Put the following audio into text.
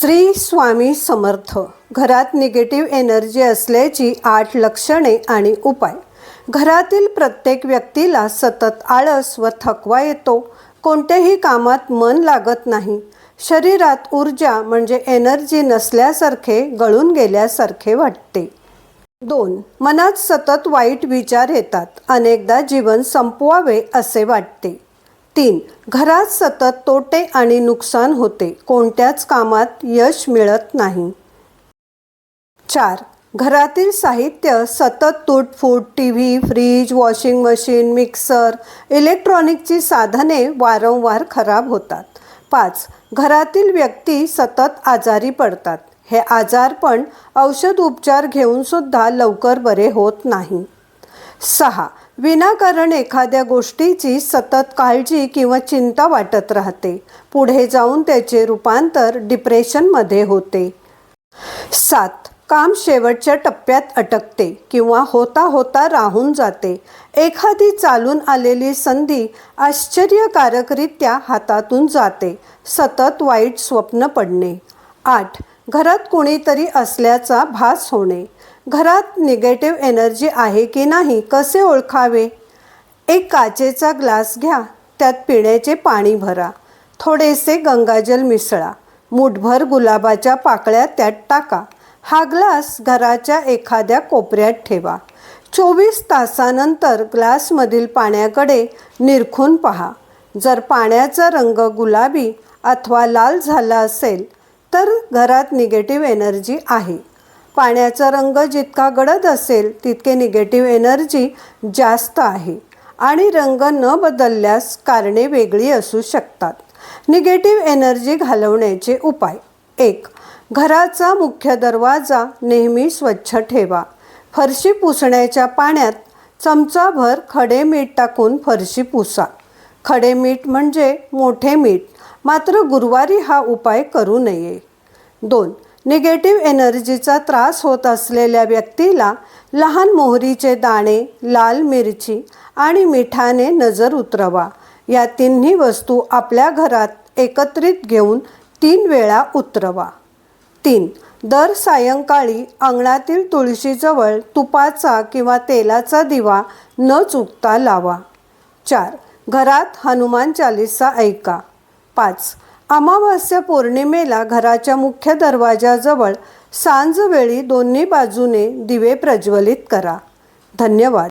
श्री स्वामी समर्थ. घरात negative energy असल्याची आठ लक्षणे आणि उपाय. घरातील प्रत्येक व्यक्तीला सतत आळस व थकवा येतो. कोणत्याही कामात मन लागत नाही. शरीरात ऊर्जा म्हणजे एनर्जी नसल्यासारखे गळून गेल्यासारखे वाटते. दोन मनात सतत वाईट विचार येतात. अनेकदा जीवन संपवावे असे वाटते. तीन. घरात सतत तोटे आणि नुकसान होते. कोणत्याच कामात यश मिळत नाही. चार. घरातील साहित्य सतत तुटफूट T V fridge washing machine mixer इलेक्ट्रॉनिकची साधने वारंवार खराब होतात. पाच. घरातील व्यक्ती सतत आजारी पडतात. हे आजार पण औषध उपचार घेऊन सुद्धा लवकर बरे होत नाही. सहा. विनाकारण एखाद्या गोष्टीची सतत काळजी किंवा चिंता वाटत राहते. पुढे जाऊन त्याचे रूपांतर डिप्रेशनमध्ये होते. सात. काम शेवटच्या टप्प्यात अटकते किंवा होता होता राहून जाते. एखादी चालून आलेली संधी आश्चर्यकारकरित्या हातातून जाते. सतत वाईट स्वप्न पडणे. आठ. घरात कोणीतरी असल्याचा भास होणे. घरात निगेटिव्ह एनर्जी आहे की नाही कसे ओळखावे? एक काचेचा ग्लास घ्या त्यात पिण्याचे पाणी भरा. थोडेसे गंगाजल मिसळा. मुठभर गुलाबाच्या पाकळ्या त्यात टाका. हा ग्लास घराच्या एखाद्या कोपऱ्यात ठेवा. चोवीस तासानंतर ग्लासमधील पाण्याकडे निरखून पहा. जर पाण्याचा रंग गुलाबी अथवा लाल झाला असेल तर घरात निगेटिव्ह एनर्जी आहे. पाण्याचा रंग जितका गडद असेल तितके निगेटिव्ह एनर्जी जास्त आहे. आणि रंग न बदलल्यास कारणे वेगळी असू शकतात. निगेटिव्ह एनर्जी घालवण्याचे उपाय. एक घराचा मुख्य दरवाजा नेहमी स्वच्छ ठेवा. फरशी पुसण्याच्या पाण्यात चमचाभर खडे मीठ टाकून फरशी पुसा. खडे मीठ म्हणजे मोठे मीठ मात्र गुरुवारी हा उपाय करू नये. दोन निगेटिव्ह एनर्जीचा त्रास होत असलेल्या व्यक्तीला लहान मोहरीचे दाणे लाल मिरची आणि मिठाने नजर उतरवा. या तिन्ही वस्तू आपल्या घरात एकत्रित घेऊन तीन वेळा उतरवा. तीन. दर सायंकाळी अंगणातील तुळशीजवळ तुपाचा किंवा तेलाचा दिवा न चुकता लावा. चार. घरात हनुमान चालिसा ऐका. पाच. अमावास्या पौर्णिमेला घराच्या मुख्य दरवाजाजवळ सांजवेळी दोन्ही बाजूने दिवे प्रज्वलित करा. धन्यवाद.